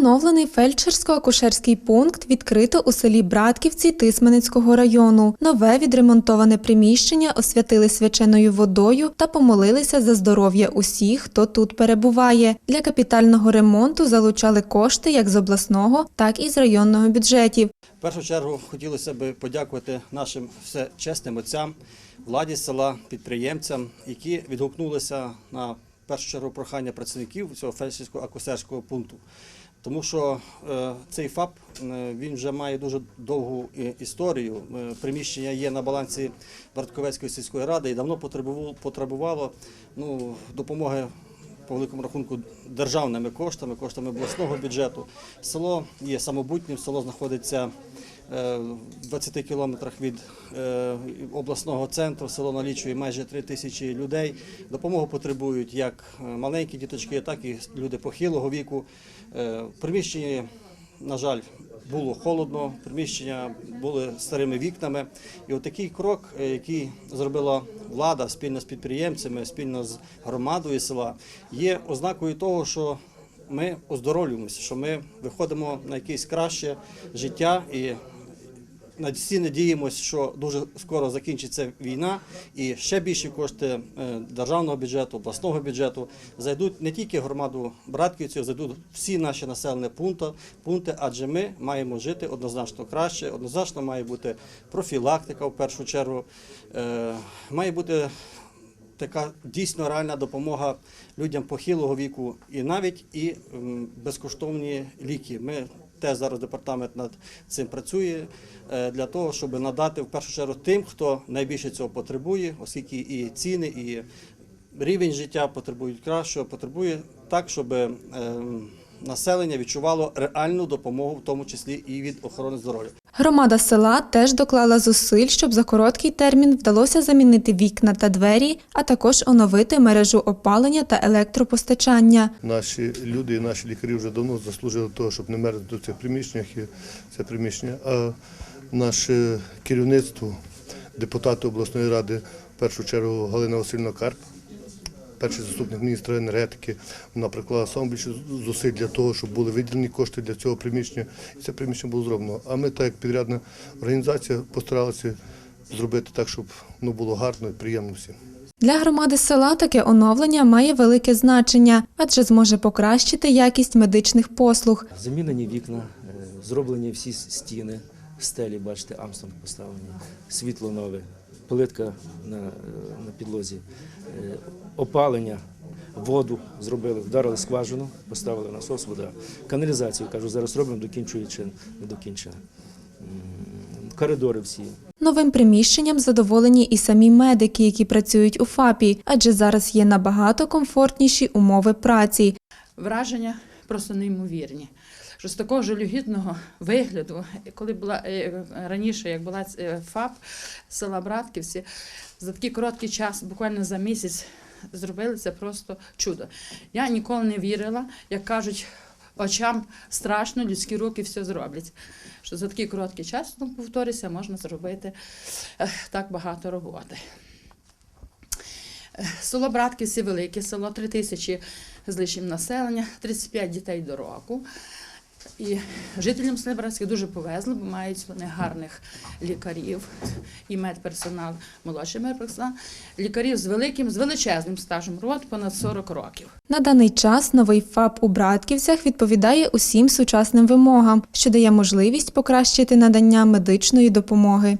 Оновлений фельдшерсько-акушерський пункт відкрито у селі Братківці Тисменецького району. Нове відремонтоване приміщення освятили свяченою водою та помолилися за здоров'я усіх, хто тут перебуває. Для капітального ремонту залучали кошти як з обласного, так і з районного бюджетів. В першу чергу хотілося б подякувати нашим все чесним отцям, владі села, підприємцям, які відгукнулися на першу чергу прохання працівників цього фельдшерського акушерського пункту. Тому що е, цей ФАП е, він вже має дуже довгу е, історію. Приміщення є на балансі Братковецької сільської ради і давно потребувало, ну, допомоги по великому рахунку державними коштами, коштами обласного бюджету. Село є самобутнім, село знаходиться 20 кілометрах від е, обласного центру. Село налічує майже 3 тисячі людей. Допомогу потребують як е, маленькі діточки, так і люди похилого віку. Е, В приміщенні, на жаль, було холодно, приміщення були старими вікнами. І отакий крок, е, який зробила влада спільно з підприємцями, спільно з громадою села, є ознакою того, що ми оздоровлюємося, що ми виходимо на якесь краще життя і всі надіємося, що дуже скоро закінчиться війна, і ще більші кошти е, державного бюджету, обласного бюджету зайдуть не тільки громаду Братківців, зайдуть всі наші населені пункти, пункти, адже ми маємо жити однозначно краще, однозначно має бути профілактика в першу чергу, е, має бути така дійсно реальна допомога людям похилого віку і навіть і безкоштовні ліки. Ми теж зараз департамент над цим працює е, для того, щоб надати в першу чергу тим, хто найбільше цього потребує, оскільки і ціни, і рівень життя потребують кращого, потребує так, щоб е, населення відчувало реальну допомогу, в тому числі і від охорони здоров'я. Громада села теж доклала зусиль, щоб за короткий термін вдалося замінити вікна та двері, а також оновити мережу опалення та електропостачання. Наші люди і наші лікарі вже давно заслужили того, щоб не мерзнути в цих приміщеннях. І це приміщення. А наше керівництво, депутати обласної ради, в першу чергу Галина Васильівна Карп, перший заступник міністра енергетики, вона приклала саме більше зусиль для того, щоб були виділені кошти для цього приміщення. І це приміщення було зроблено. А ми, так як підрядна організація, постаралися зробити так, щоб ну, було гарно і приємно всім. Для громади села таке оновлення має велике значення, адже зможе покращити якість медичних послуг. Замінені вікна, е, зроблені всі стіни, стелі, бачите, Амстронг поставлені, світло нове, плитка на, е, на підлозі, е, опалення, воду зробили, вдарили скважину, поставили насос, вода. Каналізацію, кажу, зараз робимо, докінчує чи не докінчено. Коридори всі. Новим приміщенням задоволені і самі медики, які працюють у ФАПі, адже зараз є набагато комфортніші умови праці. враження просто неймовірні. Що з такого жалюгідного вигляду, коли була е, раніше, як була е, ФАП села Братківці, за такий короткий час, буквально за місяць, зробили це просто чудо. Я ніколи не вірила, як кажуть, очам страшно, людські руки все зроблять. Що за такий короткий час, ну, повторюся, можна зробити е, так багато роботи. Село Братківці велике, село 3 тисячі з лишнім населення, 35 дітей до року. І жителям села дуже повезло, бо мають вони гарних лікарів і медперсонал, молодший медперсонал, лікарів з великим, з величезним стажем рот, понад 40 років. На даний час новий ФАП у Братківцях відповідає усім сучасним вимогам, що дає можливість покращити надання медичної допомоги.